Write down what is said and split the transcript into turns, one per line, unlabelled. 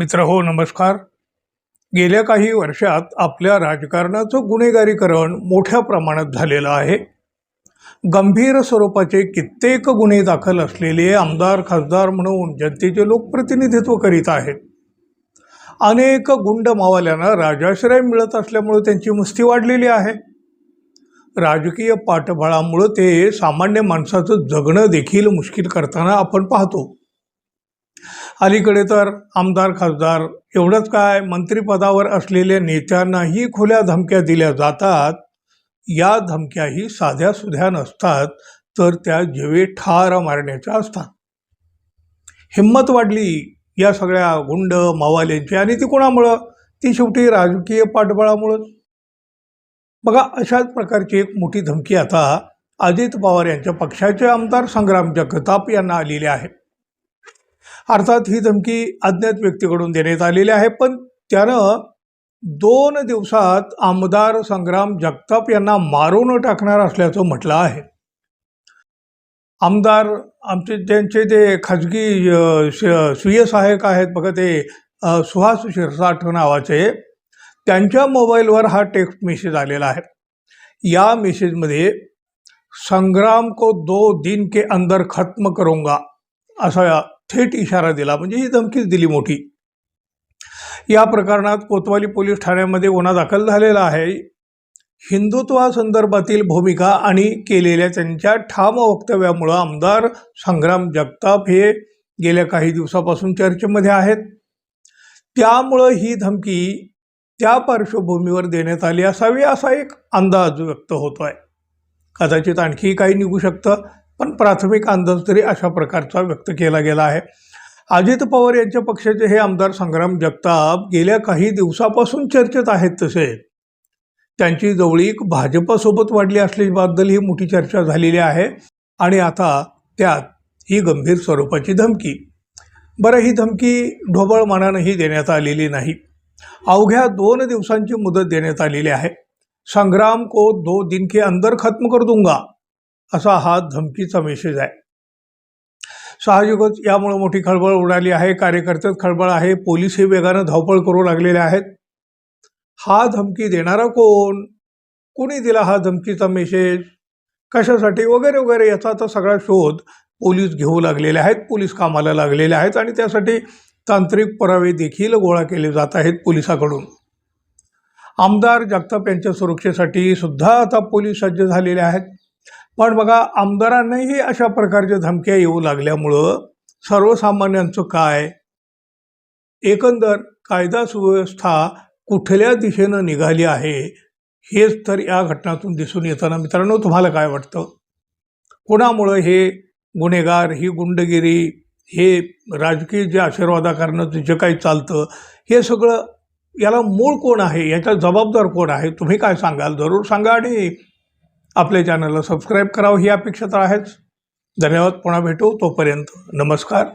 मित्र हो नमस्कार. गेल्या काही वर्षात आपल्या राजकारणाचं गुन्हेगारीकरण मोठ्या प्रमाणात झालेलं आहे. गंभीर स्वरूपाचे कित्येक गुन्हे दाखल असलेले आमदार खासदार म्हणून जनतेचे लोक प्रतिनिधित्व करीत आहेत. अनेक गुंड मावाल्यांना राजाश्रय मिळत असल्यामुळे त्यांची मस्ती वाढलेली आहे. राजकीय पाठबळामुळं ते सामान्य माणसाचं जगणं देखील मुश्किल करताना आपण पाहतो. अलीकडे तर आमदार खासदार एवढंच काय मंत्रिपदावर असलेल्या नेत्यांनाही खुल्या धमक्या दिल्या जातात. या धमक्याही साध्या सुध्या नसतात तर त्या जेवे ठार मारण्याच्या असतात. हिंमत वाढली या सगळ्या गुंड मावाल्यांची आणि ती कोणामुळं? ती शेवटी राजकीय पाठबळामुळंच. बघा अशाच प्रकारची एक मोठी धमकी आता अजित पवार यांच्या पक्षाचे आमदार संग्राम जगताप यांना आलेली आहे. अर्थात ही धमकी अज्ञात व्यक्तीकडून देण्यात आलेली आहे. पण त्यानं दोन दिवसात आमदार संग्राम जगताप यांना मारून टाकणार असल्याचं म्हटलं आहे. आमदार आमचे त्यांचे ते खाजगी श- स्वीय सहाय्यक आहेत बघा ते सुहास शिरसाठ नावाचे त्यांच्या मोबाईलवर हा टेक्स्ट मेसेज आलेला आहे. या मेसेजमध्ये संग्राम को दो दिन के अंदर खत्म करूंगा असा थेट इशारा दिला. म्हणजे ही धमकीच दिली मोठी. या प्रकरणात कोतवाली पोलीस ठाण्यामध्ये गुन्हा दाखल झालेला आहे. हिंदुत्वासंदर्भातील भूमिका आणि केलेल्या त्यांच्या ठाम वक्तव्यामुळं आमदार संग्राम जगताप हे गेल्या काही दिवसापासून चर्चेमध्ये आहेत. त्यामुळं ही धमकी त्या पार्श्वभूमीवर देण्यात आली असावी असा एक अंदाज व्यक्त होतो आहे कदाचित आणखी काही निघू शकतं. पण प्राथमिक अंदाज तरी अशा प्रकारचा व्यक्त केला गेला आहे. अजित पवार यांच्या पक्षाचे हे आमदार संग्राम जगताप गेल्या काही दिवसापासून चर्चेत आहेत तसे. त्यांची जवळीक भाजपसोबत वाढली असल्याबद्दल ही मोठी चर्चा झालेली आहे आणि आता त्यात ही गंभीर स्वरूपाची धमकी. बरं ही धमकी ढोबळ मानानंही देण्यात आलेली नाही. अवघ्या दोन दिवसांची मुदत देण्यात आलेली आहे. संग्राम को दो दिन के अंदर खत्म कर दूंगा. असा हा धमकीचा मेसेज आहे. साहजिकच यामुळे मोठी खळबळ उडाली आहे. कार्यकर्त्यात खळबळ आहे. पोलीस हे वेगानं धावपळ करू लागलेले आहेत. हा धमकी देणारा कोण? कोणी दिला हा धमकीचा मेसेज कशासाठी? वगैरे वगैरे याचा आता सगळा शोध पोलीस घेऊ लागलेले आहेत. पोलीस कामाला लागलेले आहेत आणि त्यासाठी तांत्रिक पुरावे देखील गोळा केले जात आहेत पोलिसाकडून. आमदार जगताप यांच्या सुरक्षेसाठी सुद्धा आता पोलीस सज्ज झालेले आहेत. पण बघा आमदारांनाही अशा प्रकारच्या धमक्या येऊ लागल्यामुळं सर्वसामान्यांचं काय? एकंदर कायदा सुव्यवस्था कुठल्या दिशेनं निघाली आहे? हेच तर या घटनातून दिसून येताना मित्रांनो तुम्हाला काय वाटतं? कोणामुळं हे गुन्हेगार ही गुंडगिरी हे राजकीय जे आशीर्वादाकारणं जे काही चालतं हे सगळं याला मूळ कोण आहे? याचा जबाबदार कोण आहे? तुम्ही काय सांगाल? जरूर सांगा आणि आपल्या चॅनलला सबस्क्राईब करावं ही अपेक्षा तर आहेच. धन्यवाद पुन्हा भेटू तोपर्यंत. नमस्कार.